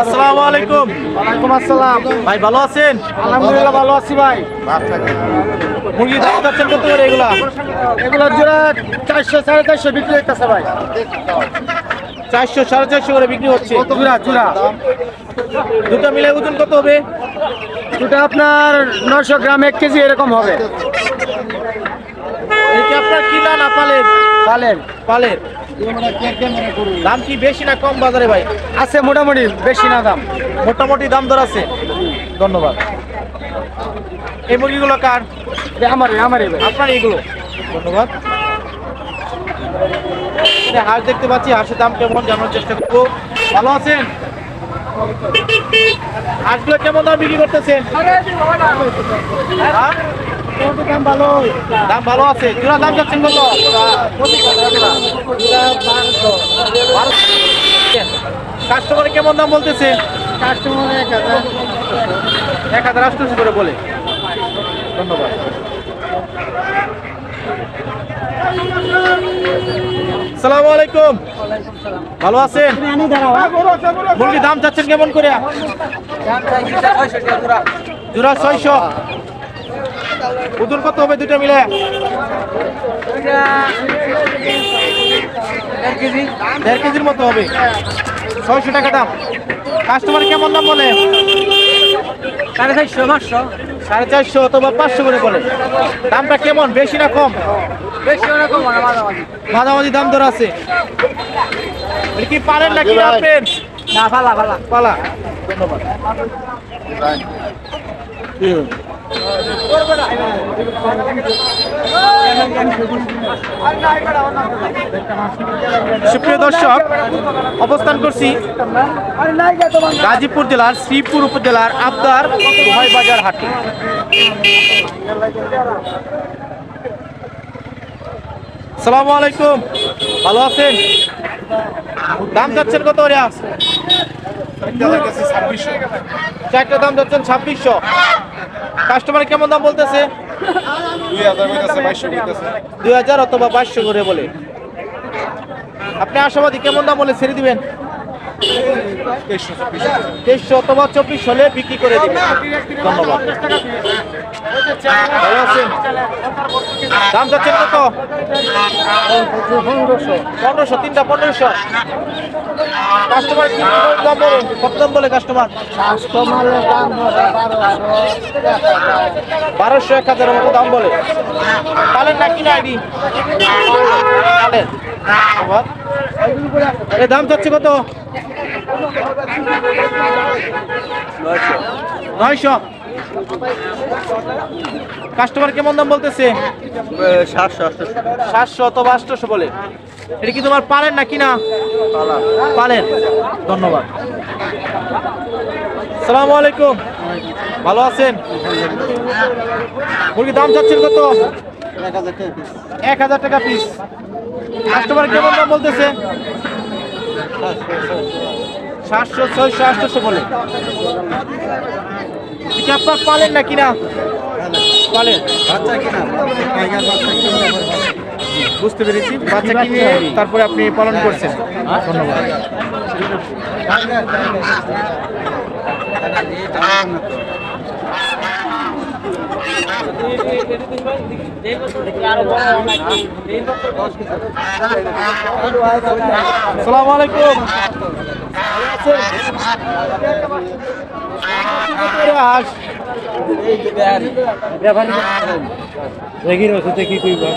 আসসালামু আলাইকুম। ওয়ালাইকুম আসসালাম। ভাই ভালো আছেন? আলহামদুলিল্লাহ ভালো আছি ভাই। মুরগি দাম চাচ্ছেন কত করে এগুলা? এগুলো জোড়া চারশো সাড়ে চারশো বিক্রি হইতেছে ভাই। চারশো সাড়ে চারশো করে বিক্রি হচ্ছে। জোড়া জোড়া? দুটো মিলে ওজন কত হবে? দুটো আপনার নশো গ্রাম এক কেজি এরকম হবে। কি আপনার কিনা না পালের? পালেন পালের। দাম কি বেশি না কম বাজারে ভাই? আছে মোটামুটি বেশি না দাম। মোটামুটি দাম দর আছে? ধন্যবাদ। এই মুরগিগুলো কার? আমার আমার আপনার এইগুলো? ধন্যবাদ। হাঁস দেখতে পাচ্ছি হাঁসের দাম কেমন জানার চেষ্টা করব। ভালো আছেন? হাঁসগুলো কেমন দাম বিক্রি করতেছেন? হ্যাঁ? দাম ভালো আছে। দাম যাচ্ছেন কাস্টমার কেমন দাম বলতেছে? কাস্টমার এক হাজার করে বলে। ধন্যবাদ। আলাইকুম। ভালো আছেন? মুরগির দাম চাচ্ছেন কেমন করে? জোড়া ছয়শো। ওজন কত হবে দুটো মিলে? দেড় কেজির মতো হবে। ছয়শো টাকা দাম। কাস্টমার কেমন দাম বলে? সাড়ে চারশো পাঁচশো। সাড়ে চারশো অথবা পাঁচশো করে বলে। দামটা কেমন? বেশি না কম? বেশি মাঝামাঝি। মাঝামাঝি দাম দর আছে। কি পারেন নাকি রাখবেন না ফালা ফালা পালা। ধন্যবাদ। সুপ্রিয় দর্শক, অবস্থান করছি গাজীপুর জেলার শ্রীপুর উপজেলার আবদার বাজার হাটে। সালামু আলাইকুম। ভালো আছেন? দাম যাচ্ছেন কত রিয়া চারটা দাম যাচ্ছেন ছাব্বিশশো। কাস্টমার কেমন দাম বলতেছে। দুই হাজার অথবা বাইশশো করে বলে। আপনি আশাবাদী কেমন দাম বলে ছেড়ে দিবেন? তেইশশো অথবা চব্বিশ হলে বিক্রি করে দিবেন। ধন্যবাদ। ভালো আছেন? দাম কত? পনেরোশো। তিনটা পনেরোশো। কাস্টমার কি দাম বলে কত দাম বলে কাস্টমার কাস্টমারের দাম বারোশো, এক হাজারের মতো দাম বলে। পালেন না কিনা আইডি? ধন্যবাদ। এর দাম চাচ্ছে কত? নয়শো। কাস্টমার কেমন দাম বলতেছে? সাতশো অথবা আটশোশো বলে। এটা কি তোমার পালেন না কিনা? পালেন। ধন্যবাদ। সালামু আলাইকুম। ভালো আছেন? মুরগির দাম চাচ্ছেন কত? এক হাজার টাকা পিস কাস্টমার কেমন দাম বলতেছে? সাতশো, ছয়শো আটশোশো বলে। আপনার পালেন না কিনা? পালেন। বুঝতে পেরেছি। বাচ্চা কিনে তারপরে আপনি পালন করছেন। ধন্যবাদ। সালাম আলাইকুম রেগির ওষুধে কি কইবা